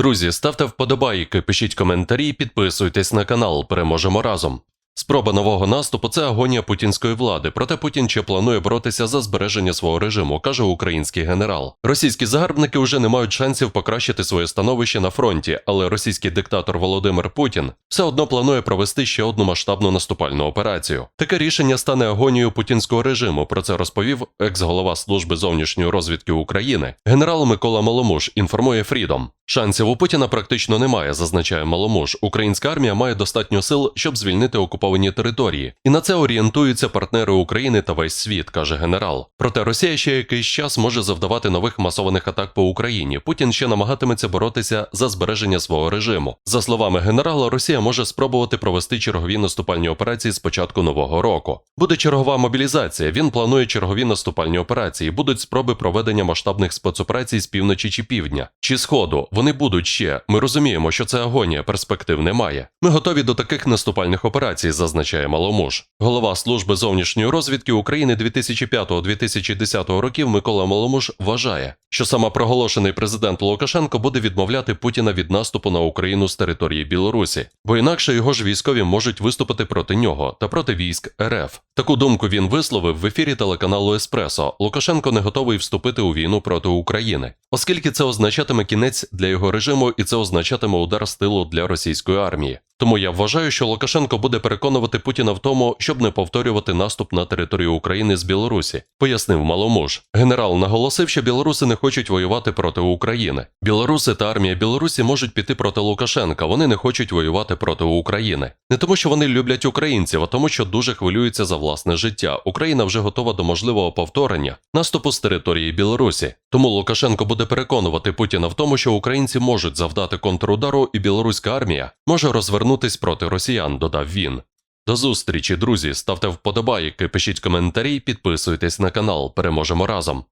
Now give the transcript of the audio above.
Друзі, ставте вподобайки, пишіть коментарі, підписуйтесь на канал. Переможемо разом. Спроба нового наступу це агонія путінської влади. Проте Путін ще планує боротися за збереження свого режиму, каже український генерал. Російські загарбники вже не мають шансів покращити своє становище на фронті, але російський диктатор Володимир Путін все одно планує провести ще одну масштабну наступальну операцію. Таке рішення стане агонією путінського режиму. Про це розповів екс-голова служби зовнішньої розвідки України. Генерал Микола Маломуш інформує Фрідом. Шансів у Путіна практично немає, зазначає Маломуш. Українська армія має достатньо сил, щоб звільнити окуповані території, і на це орієнтуються партнери України та весь світ, каже генерал. Проте Росія ще якийсь час може завдавати нових масованих атак по Україні. Путін ще намагатиметься боротися за збереження свого режиму. За словами генерала, Росія може спробувати провести чергові наступальні операції з початку нового року. Буде чергова мобілізація. Він планує чергові наступальні операції. Будуть спроби проведення масштабних спецоперацій з півночі чи півдня чи сходу. Вони будуть ще. Ми розуміємо, що це агонія, перспектив немає. Ми готові до таких наступальних операцій, зазначає Маломуж. Голова служби зовнішньої розвідки України 2005-2010 років Микола Маломуж вважає, що самопроголошений президент Лукашенко буде відмовляти Путіна від наступу на Україну з території Білорусі, бо інакше його ж військові можуть виступити проти нього та проти військ РФ. Таку думку він висловив в ефірі телеканалу Еспресо. Лукашенко не готовий вступити у війну проти України, оскільки це означатиме кінець для його режиму і це означатиме удар з тилу для російської армії. Тому я вважаю, що Лукашенко буде переконувати Путіна в тому, щоб не повторювати наступ на територію України з Білорусі, пояснив Маломуж. Генерал наголосив, що білоруси не хочуть воювати проти України. Білоруси та армія Білорусі можуть піти проти Лукашенка. Вони не хочуть воювати проти України. Не тому, що вони люблять українців, а тому, що дуже хвилюються за власне життя. Україна вже готова до можливого повторення наступу з території Білорусі. Тому Лукашенко буде переконувати Путіна в тому, що українці можуть завдати контрудару, і білоруська армія може розвернутись проти росіян, додав він. До зустрічі, друзі. Ставте вподобайки, пишіть коментарі, підписуйтесь на канал. Переможемо разом.